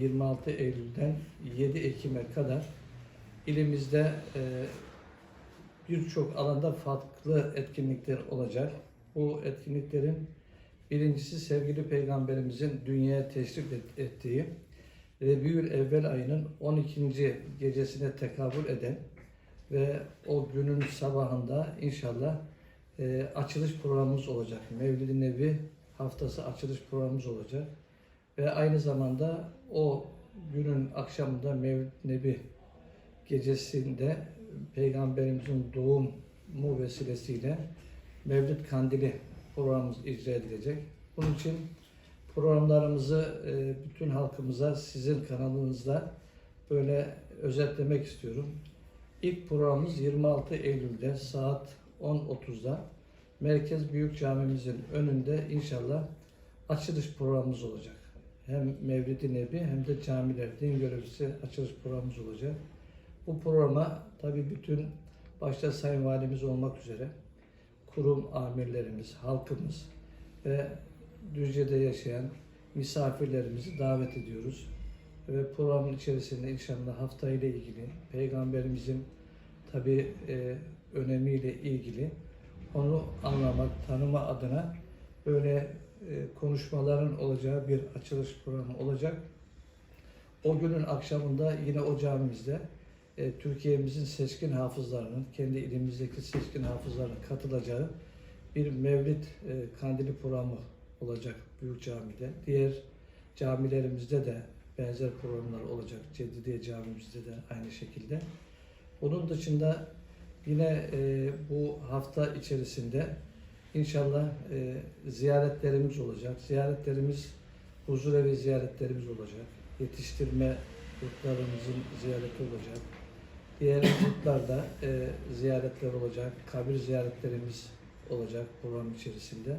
26 Eylül'den 7 Ekim'e kadar ilimizde e, birçok alanda farklı etkinlikler olacak. Bu etkinliklerin birincisi sevgili Peygamberimizin dünyaya teşrif et- ettiği Rebiül Evvel ayının 12. gecesine tekabül eden ve o günün sabahında inşallah e, açılış programımız olacak. Mevlid-i Nebi haftası açılış programımız olacak. Ve aynı zamanda o günün akşamında Mevlid Nebi gecesinde Peygamberimizin doğumu vesilesiyle Mevlid Kandili programımız icra edilecek. Bunun için programlarımızı e, bütün halkımıza sizin kanalınızda böyle özetlemek istiyorum. İlk programımız 26 Eylül'de saat 10.30'da Merkez Büyük Camimizin önünde inşallah açılış programımız olacak. Hem Mevlid-i Nebi hem de camiler, din görevlisi açılış programımız olacak. Bu programa tabii bütün başta Sayın Valimiz olmak üzere kurum amirlerimiz, halkımız ve Düzce'de yaşayan misafirlerimizi davet ediyoruz. Ve programın içerisinde inşallah haftayla ilgili, Peygamberimizin tabii e, önemiyle ilgili onu anlamak, tanıma adına böyle e, konuşmaların olacağı bir açılış programı olacak. O günün akşamında yine o camimizde e, Türkiye'mizin seçkin hafızlarının, kendi ilimizdeki seçkin hafızların katılacağı bir Mevlid e, Kandili programı olacak Büyük Cami'de. Diğer camilerimizde de benzer programlar olacak. Ceddidiye Camimizde de aynı şekilde. Onun dışında yine bu hafta içerisinde inşallah e, ziyaretlerimiz olacak. Ziyaretlerimiz huzurevi ziyaretlerimiz olacak. Yetiştirme yurtlarımızın ziyareti olacak. Diğer yurtlarda e, ziyaretler olacak. Kabir ziyaretlerimiz olacak program içerisinde.